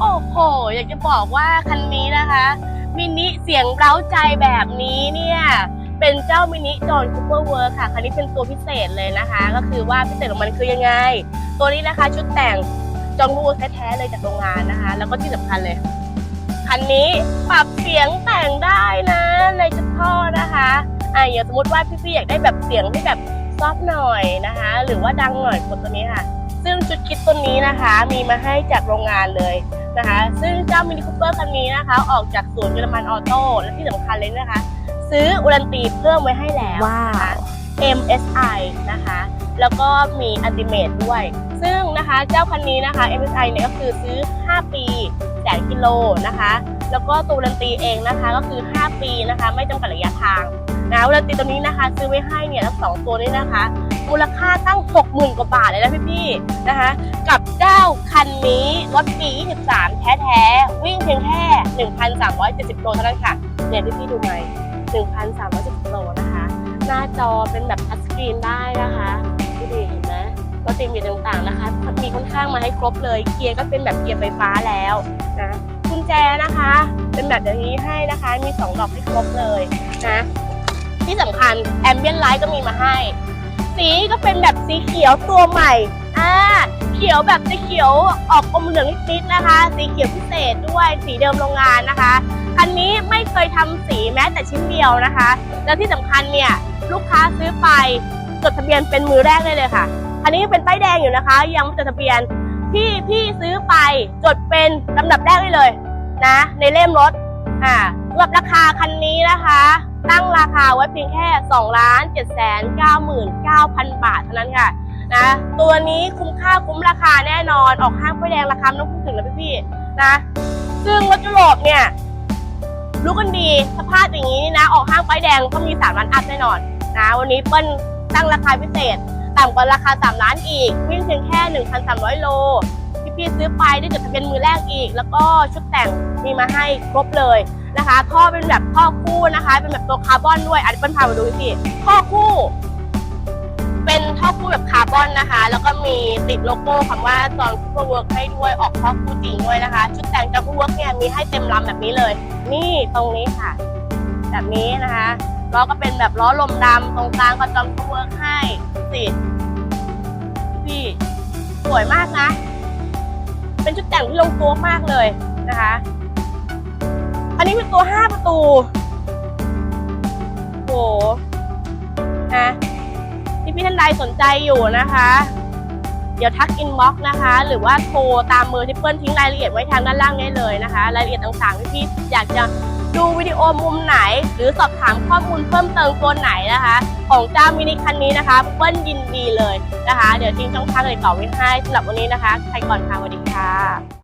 โอ้โห อยากจะบอกว่าคันนี้นะคะมินิเสียงเร้าใจแบบนี้เนี่ยเป็นเจ้ามินิจอนคูเปอร์เวิร์ค่ะ คันนี้เป็นตัวพิเศษเลยนะคะ ก็คือว่าพิเศษของมันคือยังไง ตัวนี้นะคะชุดแต่งจอห์นคูเปอร์แท้ๆเลยจากโรงงานนะคะ แล้วก็ที่สำคัญเลย คันนี้ปรับเสียงแต่งได้นะในจุดท่อนะคะอะอย่างสมมติว่าพี่ๆอยากได้แบบเสียงที่แบบซอฟหน่อยนะคะ หรือว่าดังหน่อยกดตัวนี้ค่ะ ซึ่งชุดคิดตัวนี้นะคะมีมาให้จากโรงงานเลยนะคะ ซึ่งเจ้ามินิคูเปอร์คันนี้นะคะ ออกจากศูนย์เยอรมันออโต้และที่สำคัญเลยนะคะ ซื้ออุลันตีเพิ่มไว้ให้แล้วนะคะ MSI นะคะ แล้วก็มี Ultimate ด้วย ซึ่งนะคะเจ้าคันนี้นะคะ MSI เนี่ยก็คือซื้อ 5 ปีแสนกิโลนะคะ แล้วก็ตัววารันตีเองนะคะก็คือ 5 ปีนะคะ ไม่จำกัดระยะทางนะวารันตีตัวนี้นะคะ ซื้อไว้ให้เนี่ยทั้งสองตัวนี้นะคะ มูลค่าตั้ง 60,000 กว่าบาทเลยนะพี่ๆนะคะ กับเจ้าคันนี้รถปี 23 แท้ๆ วิ่งเพียงแค่ 1,370 โลเท่านั้นค่ะ เนี่ยพี่ๆดูไหม1,370 โลนะคะ หน้าจอเป็นแบบทัชสกรีนได้นะคะดูดิเห็นไหมก็ตีมีต่างๆนะคะ มีค่อนข้างมาให้ครบเลย เกียร์ก็เป็นแบบเกียร์ไฟฟ้าแล้วนะกุญแจนะคะ เป็นแบบอย่างนี้ให้นะคะ มีสองดอกให้ครบเลยนะ ที่สำคัญแอมเบียนไลท์ก็มีมาให้ สีก็เป็นแบบสีเขียวตัวใหม่ อ่า เขียวแบบสีเขียวออกอมเหลืองนิดๆนะคะ สีเขียวพิเศษด้วย สีเดิมโรงงานนะคะ คันนี้ไม่เคยทำสีแม้แต่ชิ้นเดียวนะคะ แล้วที่สำคัญเนี่ยลูกค้าซื้อไปจดทะเบียนเป็นมือแรกได้เลยค่ะอันนี้เป็นป้ายแดงอยู่นะคะ ยังไม่จดทะเบียนพี่พี่ซื้อไปจดเป็นลำดับแรกได้เลยนะ ในเล่มรถ อ่าสำหรับราคาคันนี้นะคะ ตั้งราคาไว้เพียงแค่2ล้าน7 9 9 9 0 0บาทเท่านั้นค่ะนะตัวนี้คุ้มค่าคุ้มราคาแน่นอนออกห้างป้ายแดงราคาไม่ต้องพูดถึงแล้วพี่ๆนะซึ่งรถยุโรปเนี่ยรู้กันดีสภาพอย่างนี้นี่นะ ออกห้างป้ายแดงต้องมี3ล้านอัพแน่นอนนะวันนี้เปิ้ลตั้งราคาพิเศษต่ำกว่าราคา 3 ล้านอีก วิ่งเพียงแค่ 1,300 โล ซื้อไปได้จดทะเบียนมือแรกอีก แล้วก็ชุดแต่งมีมาให้ครบเลยนะคะ ท่อเป็นแบบท่อคู่นะคะ เป็นแบบตัวคาร์บอนด้วยอันนี้เปิ้ลพามาดูพี่ท่อคู่ เป็นท่อคู่แบบคาร์บอนนะคะ แล้วก็มีติดโลโก้คำว่าจอห์นคูเปอร์เวิร์กให้ด้วยออกท่อคู่จริงด้วยนะคะ ชุดแต่งจอห์นคูเปอร์เวิร์กเนี่ยมีให้เต็มลำแบบนี้เลย นี่ตรงนี้ค่ะ แบบนี้นะคะล้อก็เป็นแบบล้อลมดำตรงกลางก็จอห์นคูเปอร์เวิร์กให้สิพี่สวยมากนะ เป็นชุดแต่งที่ลงตัวมากเลยนะคะ อันนี้เป็นตัว 5 ประตู โหนะที่พี่ท่านใดสนใจอยู่นะคะ เดี๋ยวทักอินบ็อกนะคะ หรือว่าโทรตามเบอร์ที่เพื่อนทิ้งรายละเอียดไว้ทางด้านล่างได้เลยนะคะ รายละเอียดต่างๆที่พี่อยากจะ ดูวิดีโอมุมไหน หรือสอบถามข้อมูลเพิ่มเติมตัวไหนนะคะ ของเจ้ามินิคันนี้นะคะเปิ้ลยินดีเลยนะคะ เดี๋ยวทิ้งช่องทางติดต่อไว้ให้สำหรับวันนี้นะคะ ใครก่อนค่ะสวัสดีค่ะ